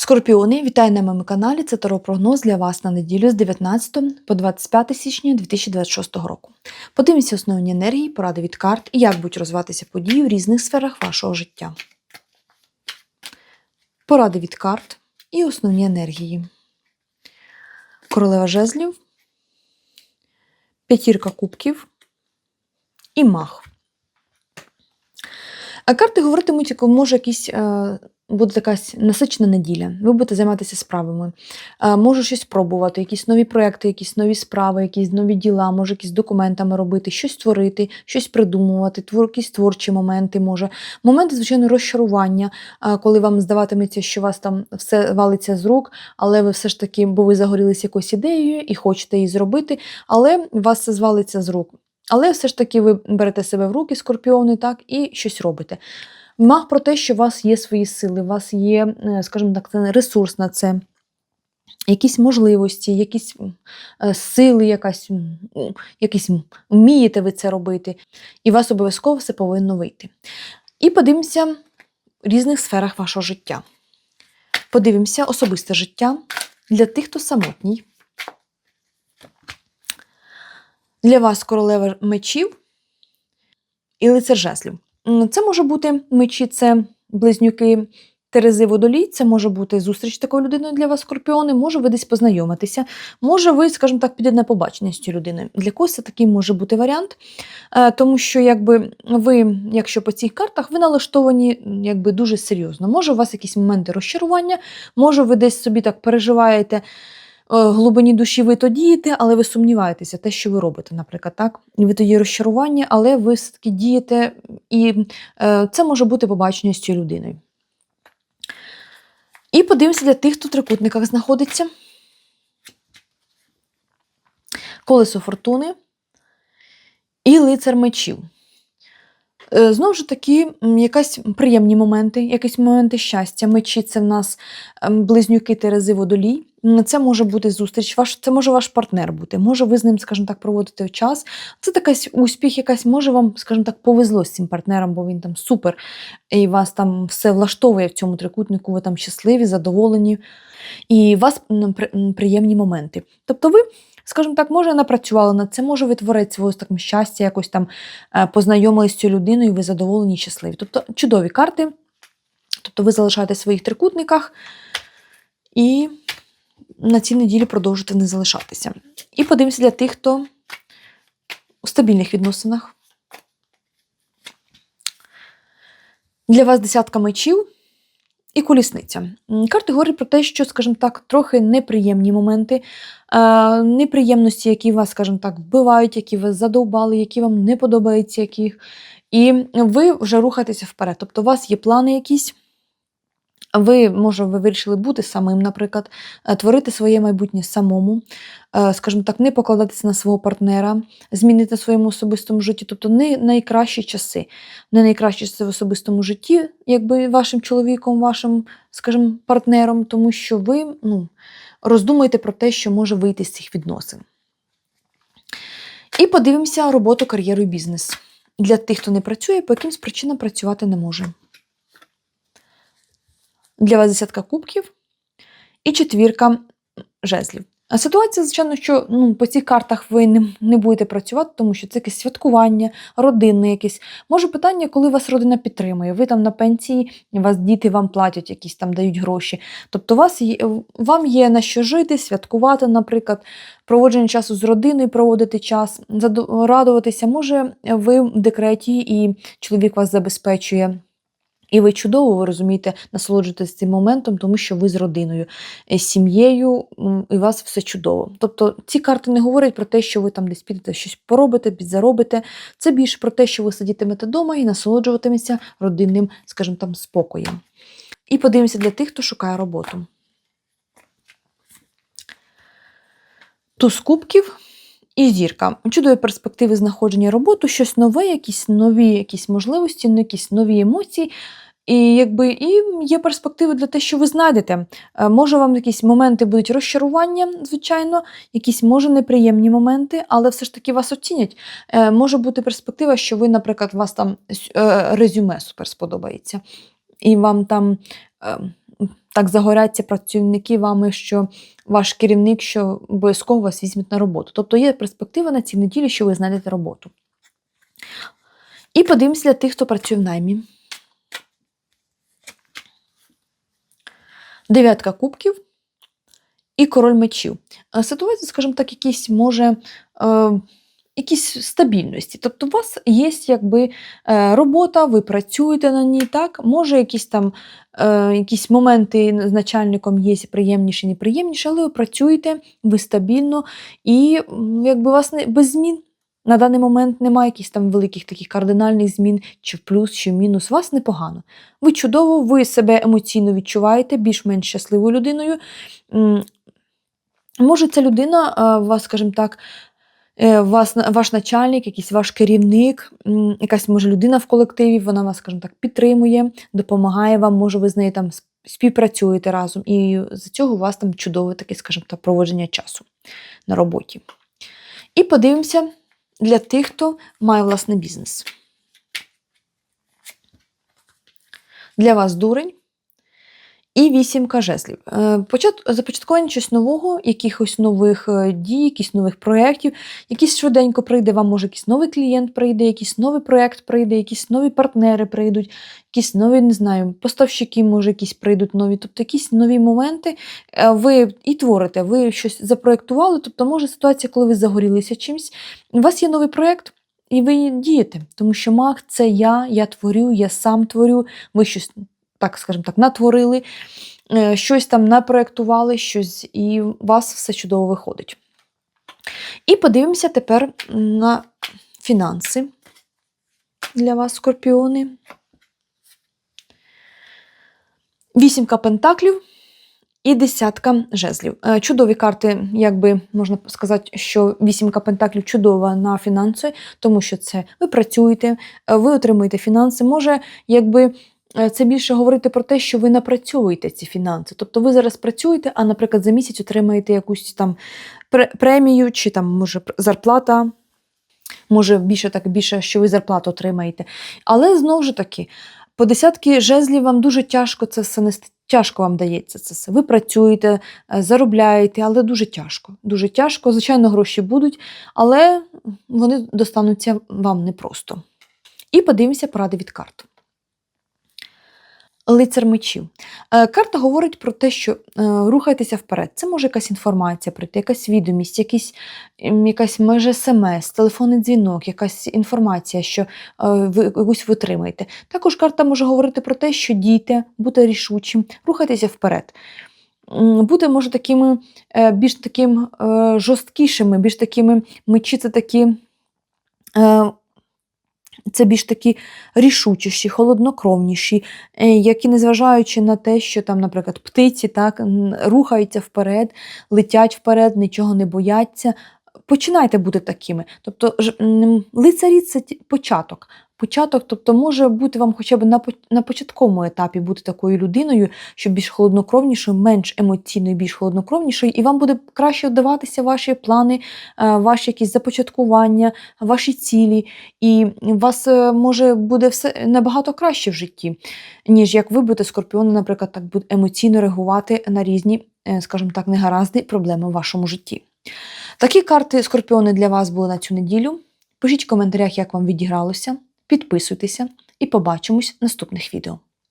Скорпіони, вітаю на моєму каналі. Це Таро-прогноз для вас на неділю з 19 по 25 січня 2026 року. Подивимося основні енергії, поради від карт і як будуть розвиватися події в різних сферах вашого життя. Поради від карт і основні енергії. Королева жезлів, п'ятірка кубків і мах. А карти говоритимуть, може якісь. е, буде якась насичена неділя, ви будете займатися справами. Е, Можу щось пробувати, якісь нові проекти, якісь нові справи, якісь нові діла, може якісь документами робити, щось творити, щось придумувати, твор, якісь творчі моменти, може. Моменти, звичайно, розчарування, е, коли вам здаватиметься, що у вас там все валиться з рук, але ви все ж таки, бо ви загорілися якоюсь ідеєю і хочете її зробити, але вас це звалиться з рук. Але все ж таки ви берете себе в руки, скорпіони, так, і щось робите. Маг про те, що у вас є свої сили, у вас є, е, скажімо так, ресурс на це, якісь можливості, якісь е, сили, якась, якісь вмієте ви це робити, і у вас обов'язково все повинно вийти. І подивимося в різних сферах вашого життя. Подивимося особисте життя для тих, хто самотній. Для вас королева мечів і лицар жезлів. Це може бути мечі, це близнюки Терези Водолій, це може бути зустріч такою людиною для вас, скорпіони, може ви десь познайомитися, може ви, скажімо так, підете на побачення з цією людиною. Для когось це такий може бути варіант, е, тому що якби ви, якщо по цих картах, ви налаштовані якби дуже серйозно. Може, у вас якісь моменти розчарування, може, ви десь собі так переживаєте. Е, глибині душі ви то дієте, але ви сумніваєтеся, те, що ви робите, наприклад, так? Ви тоді розчарування, але ви все-таки дієте, і е, це може бути побачення з цією людиною. І подивимося для тих, хто в трикутниках знаходиться. Колесо фортуни і лицар мечів. Е, Знову ж таки, м, якась приємні моменти, якісь моменти щастя. Мечі це в нас ем, близнюки Терези Водолій. Це може бути зустріч, ваш, це може ваш партнер бути. Може, ви з ним, скажімо так, проводите час. Це такий успіх, якась, може вам, скажімо так, повезло з цим партнером, бо він там супер, і вас там все влаштовує в цьому трикутнику, ви там щасливі, задоволені, і у вас приємні моменти. Тобто ви. Скажімо так, може, напрацювали над це, може, ви творець свого так, щастя, якось там е, познайомились з цією людиною, і ви задоволені і щасливі. Тобто чудові карти. Тобто ви залишаєтесь в своїх трикутниках і на цій неділі продовжуєте не залишатися. І подивимося для тих, хто у стабільних відносинах. Для вас десятка мечів і колісниця. Карти говорять про те, що, скажімо так, трохи неприємні моменти, е, неприємності, які вас, скажімо так, вбивають, які вас задовбали, які вам не подобаються, яких. І ви вже рухаєтеся вперед. Тобто, у вас є плани якісь. Ви, може, ви вирішили бути самим, наприклад, е, творити своє майбутнє самому, е, скажімо так, не покладатися на свого партнера, змінити в своєму особистому житті. Тобто не найкращі часи, не найкращі часи в особистому житті, якби вашим чоловіком, вашим, скажімо, партнером, тому що ви ну, роздумуєте про те, що може вийти з цих відносин. І подивимося роботу, кар'єру і бізнес. Для тих, хто не працює, по якимсь причинам працювати не може. Для вас десятка кубків і четвірка жезлів. А ситуація, звичайно, що ну, по цих картах ви не, не будете працювати, тому що це якесь святкування, родинне якесь. Може питання, коли вас родина підтримує. Ви там на пенсії, вас діти вам платять, якісь там дають гроші. Тобто вас є, вам є на що жити, святкувати, наприклад, проводження часу з родиною, проводити час, радуватися. Може, ви в декреті і чоловік вас забезпечує. І ви чудово, ви розумієте, насолоджуєтесь цим моментом, тому що ви з родиною, е, з сім'єю, і у вас все чудово. Тобто ці карти не говорять про те, що ви там десь підете щось поробите, підзаробите. Це більше про те, що ви сидітимете вдома і насолоджуватиметься родинним, скажімо там, спокоєм. І подивимося для тих, хто шукає роботу. Туз кубків і зірка. Чудові перспективи знаходження роботи, щось нове, якісь нові якісь можливості, ну, якісь нові емоції. І якби і є перспективи для те, що ви знайдете. Е, Може, вам якісь моменти будуть розчарування, звичайно, якісь може неприємні моменти, але все ж таки вас оцінять. Е, Може бути перспектива, що ви, наприклад, у вас там е, резюме супер сподобається, і вам там. Так загоряться працівники вами, що ваш керівник, що обов'язково вас візьмуть на роботу. Тобто є перспектива на цій неділі, що ви знайдете роботу. І подивимося для тих, хто працює в наймі. Дев'ятка кубків і король мечів. Ситуація, скажімо так, якісь може. Е, Якісь стабільності. Тобто, у вас є якби е, робота, ви працюєте на ній, так? Може, якісь там е, якісь моменти з начальником є приємніші, неприємніші, але ви працюєте, ви стабільно і якби у вас не, без змін. На даний момент немає якихось там великих таких кардинальних змін, чи в плюс, чи в мінус. У Вас непогано. Ви чудово, ви себе емоційно відчуваєте, більш-менш щасливою людиною. Може, ця людина, е, вас, скажімо так, вас, ваш начальник, якийсь ваш керівник, якась може людина в колективі, вона вас, скажімо так, підтримує, допомагає вам, може, ви з нею там співпрацюєте разом, і з цього у вас там чудове таке, скажімо так, проводження часу на роботі. І подивимося для тих, хто має власний бізнес. Для вас дурень. І вісімка жезлів. Е, почат- Започаткування щось нового, якихось нових е, дій, якихось нових проєктів, якийсь швиденько прийде, вам може якийсь новий клієнт прийде, якийсь новий проєкт прийде, якісь нові партнери прийдуть, якісь нові, не знаю, поставщики, може, якісь прийдуть нові. Тобто якісь нові моменти е, ви і творите, ви щось запроєктували. Тобто, може ситуація, коли ви загорілися чимось, у вас є новий проєкт. І ви дієте, тому що маг це я, я творю, я сам творю, ви щось, так скажімо так, натворили, е, щось там напроектували, щось, і у вас все чудово виходить. І подивимося тепер на фінанси для вас, скорпіони. Вісімка пентаклів і десятка жезлів. Е, Чудові карти, якби можна сказати, що вісімка пентаклів чудова на фінанси, тому що це ви працюєте, е, ви отримуєте фінанси. Може, якби це більше говорити про те, що ви напрацьовуєте ці фінанси. Тобто ви зараз працюєте, а, наприклад, за місяць отримаєте якусь там премію, чи там, може, зарплата. Може, більше так більше, що ви зарплату отримаєте. Але знову ж таки, по десятки жезлів вам дуже тяжко це все нести. Тяжко вам дається це все. Ви працюєте, е, заробляєте, але дуже тяжко. Дуже тяжко. Звичайно, гроші будуть, але вони достануться вам непросто. І подивимося поради від карт. Лицар мечів. Е, Карта говорить про те, що е, рухайтеся вперед. Це може якась інформація прийти, якась відомість, якісь, якась може смс, телефонний дзвінок, якась інформація, що е, ви якусь ви отримаєте. Також карта може говорити про те, що дійте, бути рішучим, рухайтеся вперед. Бути може такими більш таким жорсткішими, більш такими мечі це такі. Це більш такі рішучіші, холоднокровніші, е, які, незважаючи на те, що там, наприклад, птиці так, рухаються вперед, летять вперед, нічого не бояться. Починайте бути такими. Тобто, лицарі це початок. Початок, тобто, може бути вам хоча б на, на початковому етапі бути такою людиною, що більш холоднокровнішою, менш емоційною, більш холоднокровнішою, і вам буде краще вдаватися ваші плани, е, ваші якісь започаткування, ваші цілі. І у вас е, може буде все набагато краще в житті, ніж як ви будете скорпіони, наприклад, так будуть емоційно реагувати на різні, е, скажімо так, негаразди проблеми в вашому житті. Такі карти скорпіони для вас були на цю неділю. Пишіть в коментарях, як вам відігралося, підписуйтеся і побачимось в наступних відео.